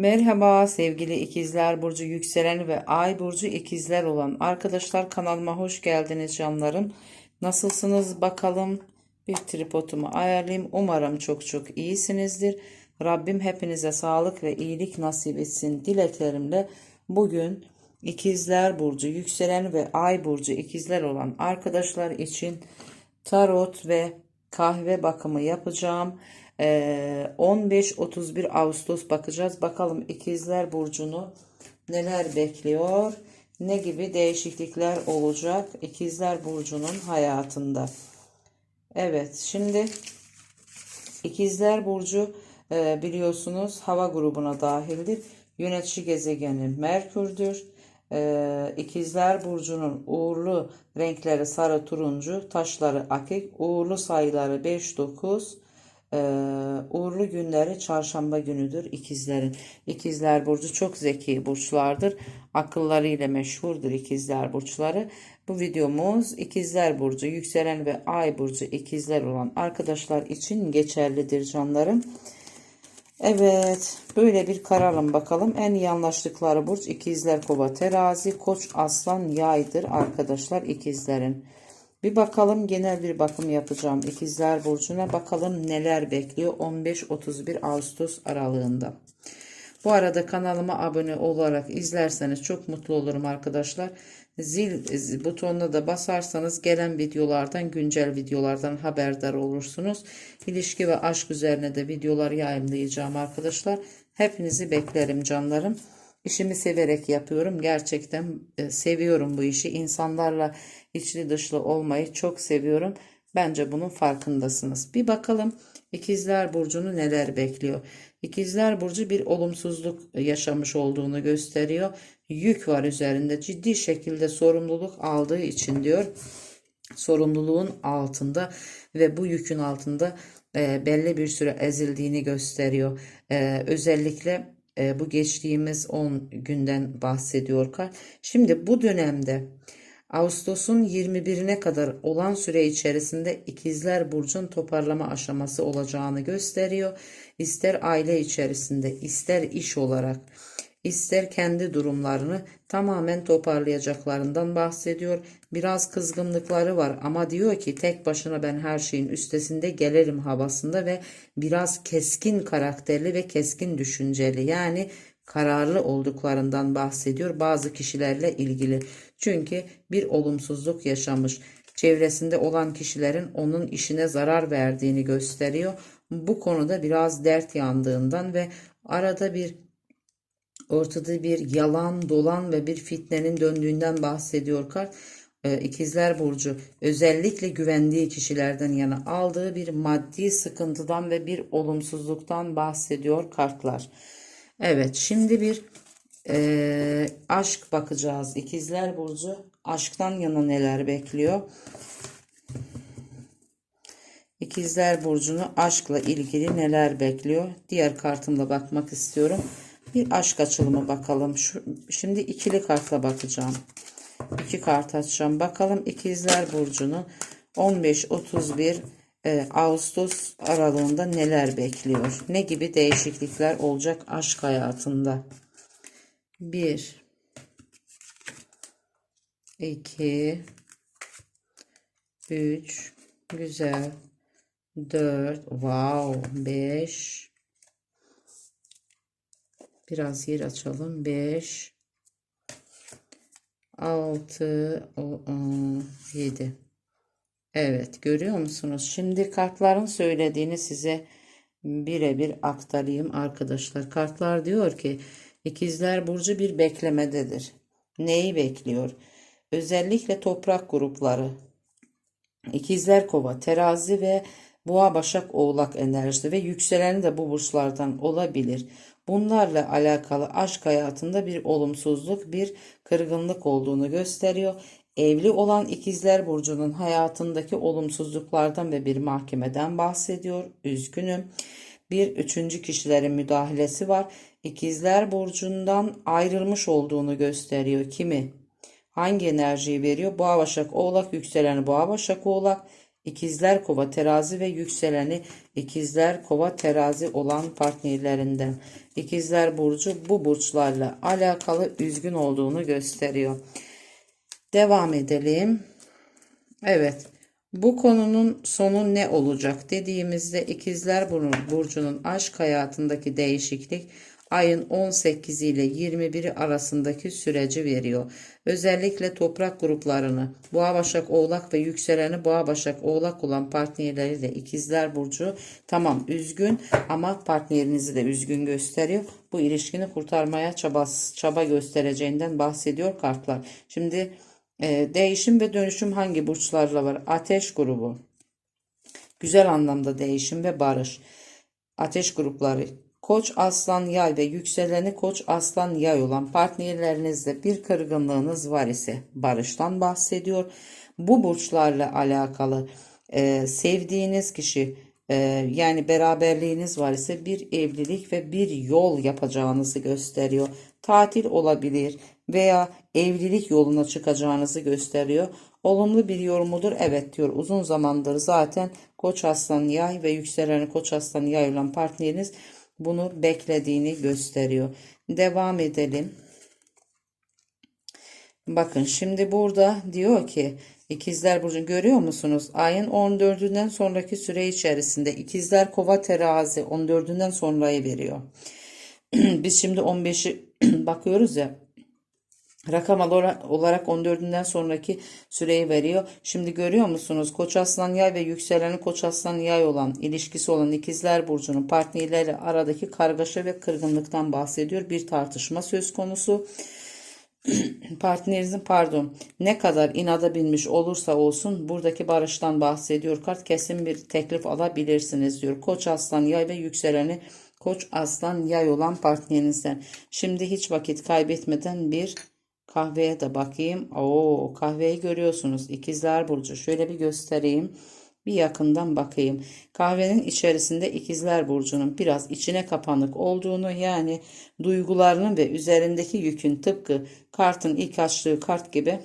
Merhaba sevgili ikizler burcu yükselen ve ay burcu ikizler olan arkadaşlar kanalıma hoş geldiniz canlarım. Nasılsınız bakalım? Bir tripodumu ayarlayayım. Umarım çok çok iyisinizdir. Rabbim hepinize sağlık ve iyilik nasip etsin dileklerimle bugün ikizler burcu yükselen ve ay burcu ikizler olan arkadaşlar için tarot ve kahve bakımı yapacağım. Ee, 15-31 Ağustos bakacağız. Bakalım ikizler burcunu neler bekliyor? Ne gibi değişiklikler olacak ikizler burcunun hayatında? Evet şimdi ikizler burcu e, biliyorsunuz hava grubuna dahildir. Yönetici gezegeni Merkür'dür. Ee, İkizler Burcu'nun uğurlu renkleri sarı turuncu, taşları akik, uğurlu sayıları 5, 9, ee, uğurlu günleri çarşamba günüdür ikizlerin. İkizler Burcu çok zeki burçlardır. Akıllarıyla meşhurdur ikizler burçları. Bu videomuz ikizler burcu, yükselen ve ay burcu ikizler olan arkadaşlar için geçerlidir canlarım. Evet, böyle bir kararım bakalım. En iyi anlaştıkları burç ikizler, kova, terazi, koç, aslan, yaydır arkadaşlar ikizlerin. Bir bakalım genel bir bakım yapacağım ikizler burcuna. Bakalım neler bekliyor 15-31 Ağustos aralığında. Bu arada kanalıma abone olarak izlerseniz çok mutlu olurum arkadaşlar. Zil butonuna da basarsanız gelen videolardan, güncel videolardan haberdar olursunuz. İlişki ve aşk üzerine de videolar yayınlayacağım arkadaşlar. Hepinizi beklerim canlarım. İşimi severek yapıyorum. Gerçekten e, seviyorum bu işi. İnsanlarla içli dışlı olmayı çok seviyorum. Bence bunun farkındasınız. Bir bakalım İkizler Burcu'nu neler bekliyor. İkizler Burcu bir olumsuzluk yaşamış olduğunu gösteriyor. Yük var üzerinde ciddi şekilde sorumluluk aldığı için diyor. Sorumluluğun altında ve bu yükün altında e, belli bir süre ezildiğini gösteriyor. E, özellikle e, bu geçtiğimiz 10 günden bahsediyor. Şimdi bu dönemde Ağustos'un 21'ine kadar olan süre içerisinde ikizler burcun toparlama aşaması olacağını gösteriyor. İster aile içerisinde, ister iş olarak, ister kendi durumlarını tamamen toparlayacaklarından bahsediyor. Biraz kızgınlıkları var ama diyor ki tek başına ben her şeyin üstesinde gelirim havasında ve biraz keskin karakterli ve keskin düşünceli. Yani kararlı olduklarından bahsediyor bazı kişilerle ilgili. Çünkü bir olumsuzluk yaşamış. Çevresinde olan kişilerin onun işine zarar verdiğini gösteriyor. Bu konuda biraz dert yandığından ve arada bir ortada bir yalan, dolan ve bir fitnenin döndüğünden bahsediyor kart. Ee, İkizler Burcu özellikle güvendiği kişilerden yana aldığı bir maddi sıkıntıdan ve bir olumsuzluktan bahsediyor kartlar. Evet şimdi bir e, aşk bakacağız. İkizler Burcu aşktan yana neler bekliyor? İkizler Burcu'nu aşkla ilgili neler bekliyor? Diğer kartımla bakmak istiyorum. Bir aşk açılımı bakalım. Şu, şimdi ikili kartla bakacağım. İki kart açacağım. Bakalım İkizler Burcu'nu 15-31 e, Ağustos aralığında neler bekliyor? Ne gibi değişiklikler olacak aşk hayatında? 1 2 3 Güzel 4 Wow 5 Biraz yer açalım 5 6 7 Evet görüyor musunuz? Şimdi kartların söylediğini size birebir aktarayım arkadaşlar. Kartlar diyor ki ikizler burcu bir beklemededir. Neyi bekliyor? Özellikle toprak grupları. İkizler kova, terazi ve boğa başak oğlak enerjisi ve yükseleni de bu burçlardan olabilir. Bunlarla alakalı aşk hayatında bir olumsuzluk, bir kırgınlık olduğunu gösteriyor. Evli olan ikizler burcunun hayatındaki olumsuzluklardan ve bir mahkemeden bahsediyor. Üzgünüm. Bir üçüncü kişilerin müdahalesi var. İkizler burcundan ayrılmış olduğunu gösteriyor. Kimi? Hangi enerjiyi veriyor? Boğa Başak Oğlak, yükselen Boğa Başak Oğlak. İkizler Kova terazi ve yükseleni ikizler Kova terazi olan partnerlerinden. İkizler Burcu bu burçlarla alakalı üzgün olduğunu gösteriyor. Devam edelim. Evet. Bu konunun sonu ne olacak dediğimizde ikizler Bur- burcunun aşk hayatındaki değişiklik ayın 18 ile 21'i arasındaki süreci veriyor. Özellikle toprak gruplarını Boğa Başak Oğlak ve yükseleni Boğa Başak Oğlak olan partnerleriyle ikizler burcu tamam üzgün ama partnerinizi de üzgün gösteriyor. Bu ilişkini kurtarmaya çabas, çaba göstereceğinden bahsediyor kartlar. Şimdi ee, değişim ve dönüşüm hangi burçlarla var? Ateş grubu. Güzel anlamda değişim ve barış. Ateş grupları. Koç, aslan, yay ve yükseleni koç, aslan, yay olan partnerlerinizde bir kırgınlığınız var ise barıştan bahsediyor. Bu burçlarla alakalı e, sevdiğiniz kişi e, yani beraberliğiniz var ise bir evlilik ve bir yol yapacağınızı gösteriyor. Tatil olabilir veya evlilik yoluna çıkacağınızı gösteriyor. Olumlu bir yorumudur. Evet diyor. Uzun zamandır zaten Koç Aslan Yay ve yükseleni Koç Aslan Yay olan partneriniz bunu beklediğini gösteriyor. Devam edelim. Bakın şimdi burada diyor ki İkizler Burcu görüyor musunuz? Ayın 14'ünden sonraki süre içerisinde İkizler Kova Terazi 14'ünden sonrayı veriyor. Biz şimdi 15'i bakıyoruz ya Rakam olarak 14'ünden sonraki süreyi veriyor. Şimdi görüyor musunuz? Koç aslan yay ve yükseleni koç aslan yay olan ilişkisi olan ikizler burcunun partnerleri aradaki kargaşa ve kırgınlıktan bahsediyor. Bir tartışma söz konusu. Partnerinizin pardon ne kadar inada binmiş olursa olsun buradaki barıştan bahsediyor. Kart kesin bir teklif alabilirsiniz diyor. Koç aslan yay ve yükseleni koç aslan yay olan partnerinizden. Şimdi hiç vakit kaybetmeden bir Kahveye de bakayım. Oo, kahveyi görüyorsunuz. İkizler Burcu. Şöyle bir göstereyim. Bir yakından bakayım. Kahvenin içerisinde ikizler burcunun biraz içine kapanık olduğunu yani duygularının ve üzerindeki yükün tıpkı kartın ilk açtığı kart gibi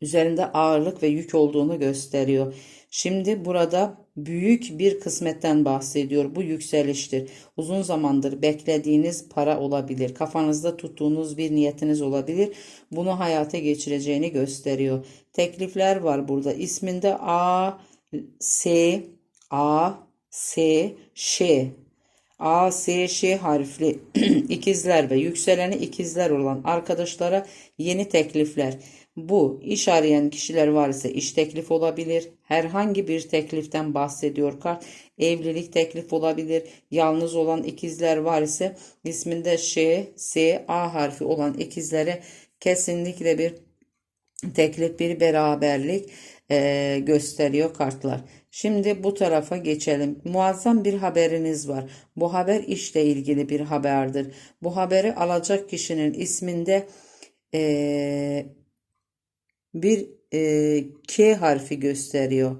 üzerinde ağırlık ve yük olduğunu gösteriyor. Şimdi burada büyük bir kısmetten bahsediyor. Bu yükseliştir. Uzun zamandır beklediğiniz para olabilir. Kafanızda tuttuğunuz bir niyetiniz olabilir. Bunu hayata geçireceğini gösteriyor. Teklifler var burada. İsminde A, S, A, S, Ş A, S, Ş harfli ikizler ve yükseleni ikizler olan arkadaşlara yeni teklifler. Bu iş arayan kişiler var ise iş teklif olabilir. Herhangi bir tekliften bahsediyor kart. Evlilik teklif olabilir. Yalnız olan ikizler var ise isminde Ş, S, A harfi olan ikizlere kesinlikle bir teklif bir beraberlik e, gösteriyor kartlar. Şimdi bu tarafa geçelim. Muazzam bir haberiniz var. Bu haber işle ilgili bir haberdir. Bu haberi alacak kişinin isminde e, bir e, K harfi gösteriyor.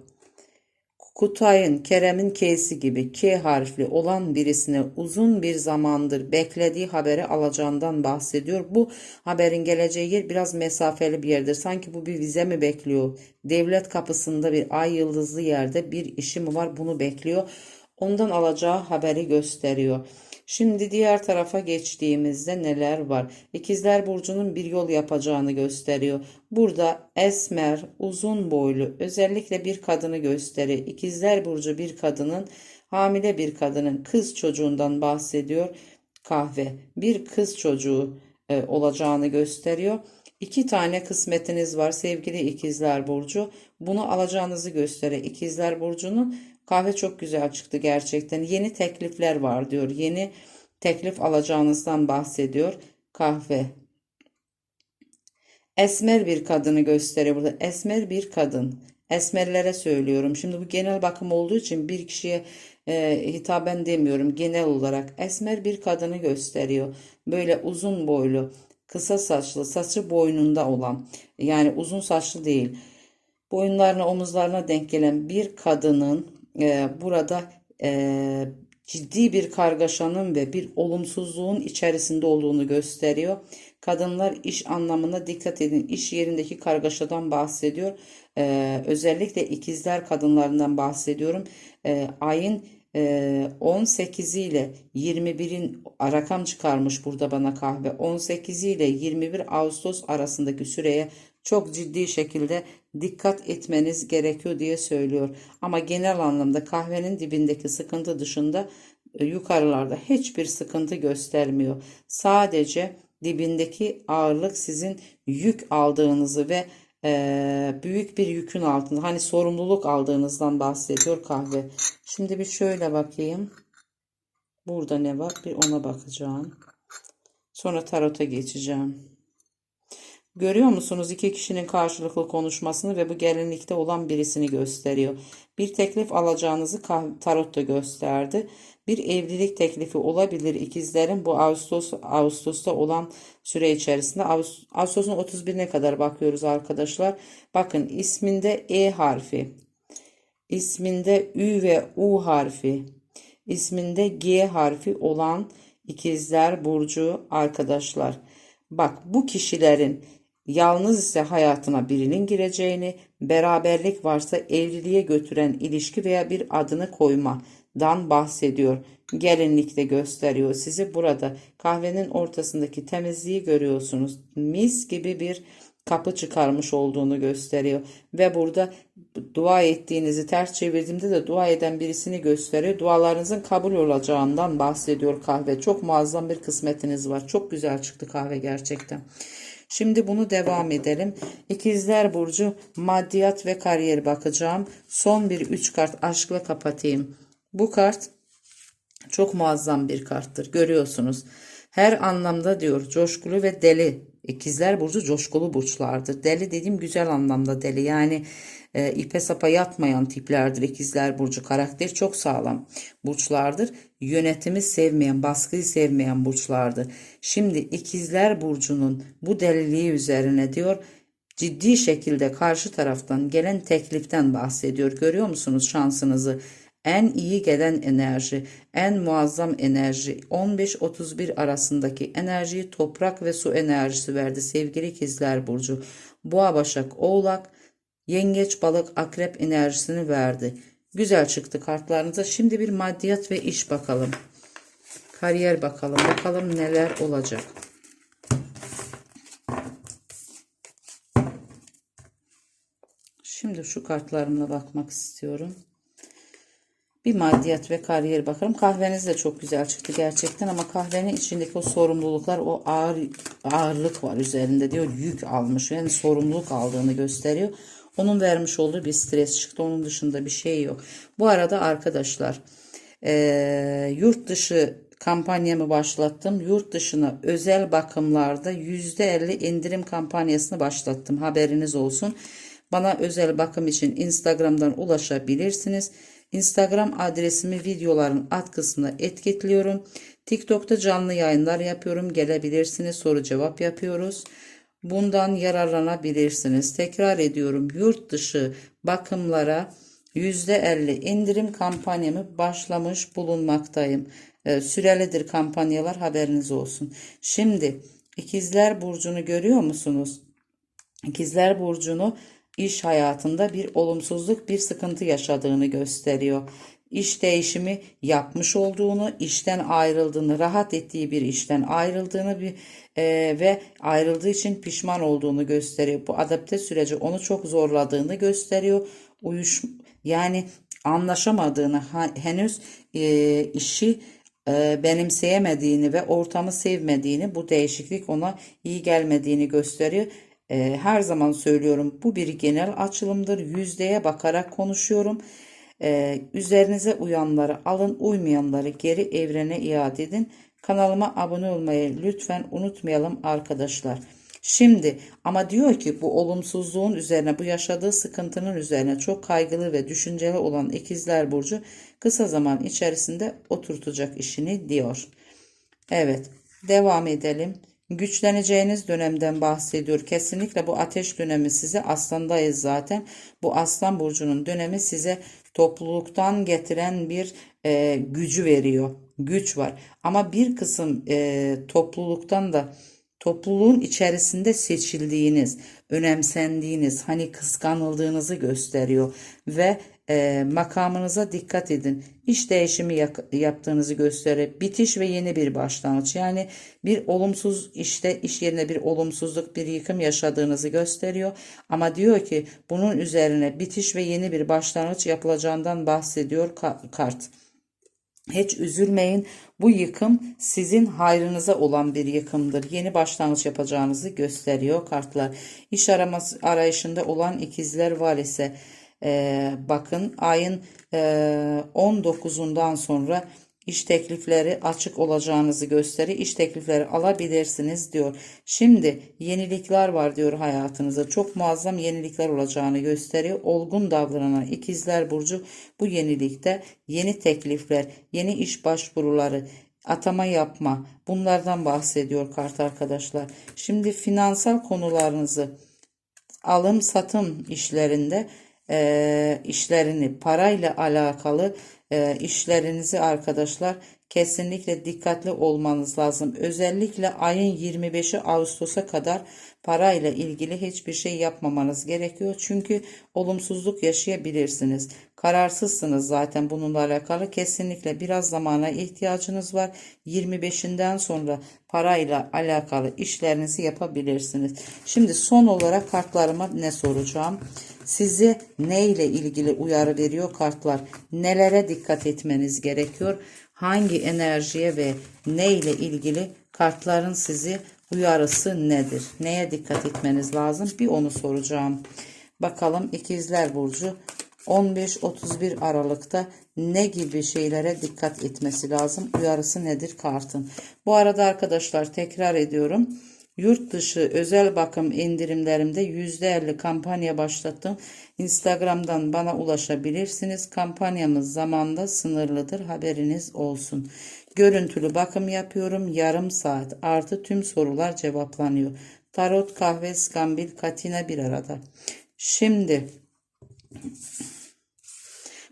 Kutay'ın, Kerem'in K'si gibi K harfli olan birisine uzun bir zamandır beklediği haberi alacağından bahsediyor. Bu haberin geleceği yer biraz mesafeli bir yerdir. Sanki bu bir vize mi bekliyor? Devlet kapısında bir ay yıldızlı yerde bir işi mi var bunu bekliyor. Ondan alacağı haberi gösteriyor. Şimdi diğer tarafa geçtiğimizde neler var? İkizler Burcu'nun bir yol yapacağını gösteriyor. Burada esmer, uzun boylu özellikle bir kadını gösteriyor. İkizler Burcu bir kadının, hamile bir kadının kız çocuğundan bahsediyor. Kahve, bir kız çocuğu e, olacağını gösteriyor. İki tane kısmetiniz var sevgili ikizler burcu. Bunu alacağınızı gösteriyor. İkizler burcunun Kahve çok güzel çıktı gerçekten. Yeni teklifler var diyor. Yeni teklif alacağınızdan bahsediyor. Kahve. Esmer bir kadını gösteriyor burada. Esmer bir kadın. Esmerlere söylüyorum. Şimdi bu genel bakım olduğu için bir kişiye e, hitaben demiyorum. Genel olarak esmer bir kadını gösteriyor. Böyle uzun boylu, kısa saçlı, saçı boynunda olan. Yani uzun saçlı değil. Boyunlarına, omuzlarına denk gelen bir kadının e, burada e, ciddi bir kargaşanın ve bir olumsuzluğun içerisinde olduğunu gösteriyor. Kadınlar iş anlamına dikkat edin. İş yerindeki kargaşadan bahsediyor. Ee, özellikle ikizler kadınlarından bahsediyorum. Ee, ayın e, 18 ile 21'in rakam çıkarmış burada bana kahve. 18 ile 21 Ağustos arasındaki süreye çok ciddi şekilde dikkat etmeniz gerekiyor diye söylüyor. Ama genel anlamda kahvenin dibindeki sıkıntı dışında e, yukarılarda hiçbir sıkıntı göstermiyor. Sadece dibindeki ağırlık sizin yük aldığınızı ve e, büyük bir yükün altında hani sorumluluk aldığınızdan bahsediyor kahve. Şimdi bir şöyle bakayım. Burada ne var? Bir ona bakacağım. Sonra tarota geçeceğim. Görüyor musunuz iki kişinin karşılıklı konuşmasını ve bu gelinlikte olan birisini gösteriyor. Bir teklif alacağınızı tarot da gösterdi. Bir evlilik teklifi olabilir ikizlerin bu Ağustos Ağustos'ta olan süre içerisinde Ağustos, Ağustos'un 31'ine kadar bakıyoruz arkadaşlar. Bakın isminde E harfi, isminde Ü ve U harfi, isminde G harfi olan ikizler burcu arkadaşlar. Bak bu kişilerin yalnız ise hayatına birinin gireceğini, beraberlik varsa evliliğe götüren ilişki veya bir adını koymadan bahsediyor. Gelinlikte gösteriyor sizi burada. Kahvenin ortasındaki temizliği görüyorsunuz. Mis gibi bir kapı çıkarmış olduğunu gösteriyor. Ve burada dua ettiğinizi ters çevirdiğimde de dua eden birisini gösteriyor. Dualarınızın kabul olacağından bahsediyor kahve. Çok muazzam bir kısmetiniz var. Çok güzel çıktı kahve gerçekten. Şimdi bunu devam edelim. İkizler Burcu maddiyat ve kariyer bakacağım. Son bir 3 kart aşkla kapatayım. Bu kart çok muazzam bir karttır. Görüyorsunuz. Her anlamda diyor coşkulu ve deli. İkizler burcu coşkulu burçlardır. Deli dediğim güzel anlamda deli. Yani e, ipe sapa yatmayan tiplerdir ikizler burcu. Karakter çok sağlam burçlardır. Yönetimi sevmeyen, baskıyı sevmeyen burçlardır. Şimdi ikizler burcunun bu deliliği üzerine diyor ciddi şekilde karşı taraftan gelen tekliften bahsediyor. Görüyor musunuz şansınızı? En iyi gelen enerji, en muazzam enerji 15-31 arasındaki enerjiyi toprak ve su enerjisi verdi sevgili ikizler burcu. Boğa, Başak, Oğlak, Yengeç, Balık, Akrep enerjisini verdi. Güzel çıktı kartlarınıza. Şimdi bir maddiyat ve iş bakalım. Kariyer bakalım. Bakalım neler olacak. Şimdi şu kartlarımla bakmak istiyorum. Bir maddiyat ve kariyer bakalım. Kahveniz de çok güzel çıktı gerçekten ama kahvenin içindeki o sorumluluklar o ağır ağırlık var üzerinde diyor yük almış yani sorumluluk aldığını gösteriyor. Onun vermiş olduğu bir stres çıktı. Onun dışında bir şey yok. Bu arada arkadaşlar e, yurt dışı kampanyamı başlattım. Yurt dışına özel bakımlarda %50 indirim kampanyasını başlattım. Haberiniz olsun. Bana özel bakım için Instagram'dan ulaşabilirsiniz. Instagram adresimi videoların alt kısmına etiketliyorum. TikTok'ta canlı yayınlar yapıyorum. Gelebilirsiniz. Soru cevap yapıyoruz. Bundan yararlanabilirsiniz. Tekrar ediyorum. Yurt dışı bakımlara %50 indirim kampanyamı başlamış bulunmaktayım. E, sürelidir kampanyalar haberiniz olsun. Şimdi ikizler burcunu görüyor musunuz? İkizler burcunu iş hayatında bir olumsuzluk, bir sıkıntı yaşadığını gösteriyor. İş değişimi yapmış olduğunu, işten ayrıldığını, rahat ettiği bir işten ayrıldığını bir e, ve ayrıldığı için pişman olduğunu gösteriyor. Bu adapte süreci onu çok zorladığını gösteriyor. Uyuş yani anlaşamadığını henüz e, işi e, benimseyemediğini ve ortamı sevmediğini bu değişiklik ona iyi gelmediğini gösteriyor. E, her zaman söylüyorum bu bir genel açılımdır. Yüzdeye bakarak konuşuyorum. E, üzerinize uyanları alın, uymayanları geri evrene iade edin. Kanalıma abone olmayı lütfen unutmayalım arkadaşlar. Şimdi ama diyor ki bu olumsuzluğun üzerine bu yaşadığı sıkıntının üzerine çok kaygılı ve düşünceli olan ikizler burcu kısa zaman içerisinde oturtacak işini diyor. Evet devam edelim. Güçleneceğiniz dönemden bahsediyor. Kesinlikle bu ateş dönemi size aslandayız zaten. Bu aslan burcunun dönemi size topluluktan getiren bir e, gücü veriyor. Güç var. Ama bir kısım e, topluluktan da topluluğun içerisinde seçildiğiniz, önemsendiğiniz, hani kıskanıldığınızı gösteriyor ve e, makamınıza dikkat edin. İş değişimi yaptığınızı gösterir. Bitiş ve yeni bir başlangıç. Yani bir olumsuz işte iş yerine bir olumsuzluk, bir yıkım yaşadığınızı gösteriyor. Ama diyor ki bunun üzerine bitiş ve yeni bir başlangıç yapılacağından bahsediyor ka- kart. Hiç üzülmeyin. Bu yıkım sizin hayrınıza olan bir yıkımdır. Yeni başlangıç yapacağınızı gösteriyor kartlar. İş araması arayışında olan ikizler var ise e, bakın ayın e, 19'undan sonra iş teklifleri açık olacağınızı gösterir. İş teklifleri alabilirsiniz diyor. Şimdi yenilikler var diyor hayatınızda. Çok muazzam yenilikler olacağını gösteriyor. Olgun davranan ikizler burcu bu yenilikte yeni teklifler, yeni iş başvuruları, atama yapma bunlardan bahsediyor kart arkadaşlar. Şimdi finansal konularınızı alım satım işlerinde e, işlerini parayla alakalı e, işlerinizi arkadaşlar kesinlikle dikkatli olmanız lazım. Özellikle ayın 25'i Ağustos'a kadar parayla ilgili hiçbir şey yapmamanız gerekiyor. Çünkü olumsuzluk yaşayabilirsiniz. Kararsızsınız zaten bununla alakalı. Kesinlikle biraz zamana ihtiyacınız var. 25'inden sonra parayla alakalı işlerinizi yapabilirsiniz. Şimdi son olarak kartlarıma ne soracağım? Sizi ne ile ilgili uyarı veriyor kartlar? Nelere dikkat etmeniz gerekiyor? Hangi enerjiye ve ne ile ilgili kartların sizi uyarısı nedir? Neye dikkat etmeniz lazım? Bir onu soracağım. Bakalım ikizler burcu 15-31 Aralık'ta ne gibi şeylere dikkat etmesi lazım? Uyarısı nedir kartın? Bu arada arkadaşlar tekrar ediyorum. Yurt dışı özel bakım indirimlerimde %50 kampanya başlattım. Instagram'dan bana ulaşabilirsiniz. Kampanyamız zamanda sınırlıdır. Haberiniz olsun. Görüntülü bakım yapıyorum. Yarım saat artı tüm sorular cevaplanıyor. Tarot, kahve, skambil, katina bir arada. Şimdi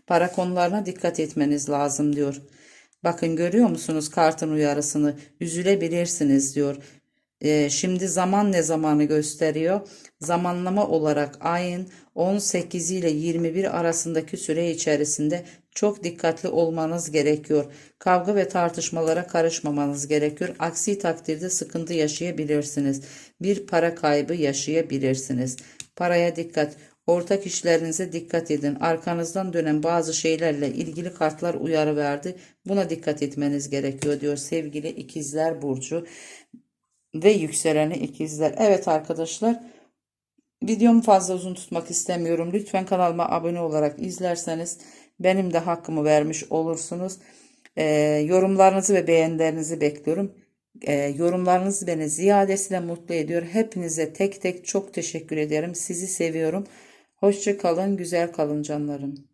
para konularına dikkat etmeniz lazım diyor. Bakın görüyor musunuz kartın uyarısını? Üzülebilirsiniz diyor. Ee, şimdi zaman ne zamanı gösteriyor? Zamanlama olarak ayın 18 ile 21 arasındaki süre içerisinde çok dikkatli olmanız gerekiyor. Kavga ve tartışmalara karışmamanız gerekiyor. Aksi takdirde sıkıntı yaşayabilirsiniz. Bir para kaybı yaşayabilirsiniz. Paraya dikkat. Ortak işlerinize dikkat edin. Arkanızdan dönen bazı şeylerle ilgili kartlar uyarı verdi. Buna dikkat etmeniz gerekiyor diyor sevgili ikizler burcu ve yükseleni ikizler. Evet arkadaşlar videomu fazla uzun tutmak istemiyorum. Lütfen kanalıma abone olarak izlerseniz benim de hakkımı vermiş olursunuz. Ee, yorumlarınızı ve beğenilerinizi bekliyorum. Ee, yorumlarınız beni ziyadesiyle mutlu ediyor. Hepinize tek tek çok teşekkür ederim. Sizi seviyorum. Hoşça kalın, güzel kalın canlarım.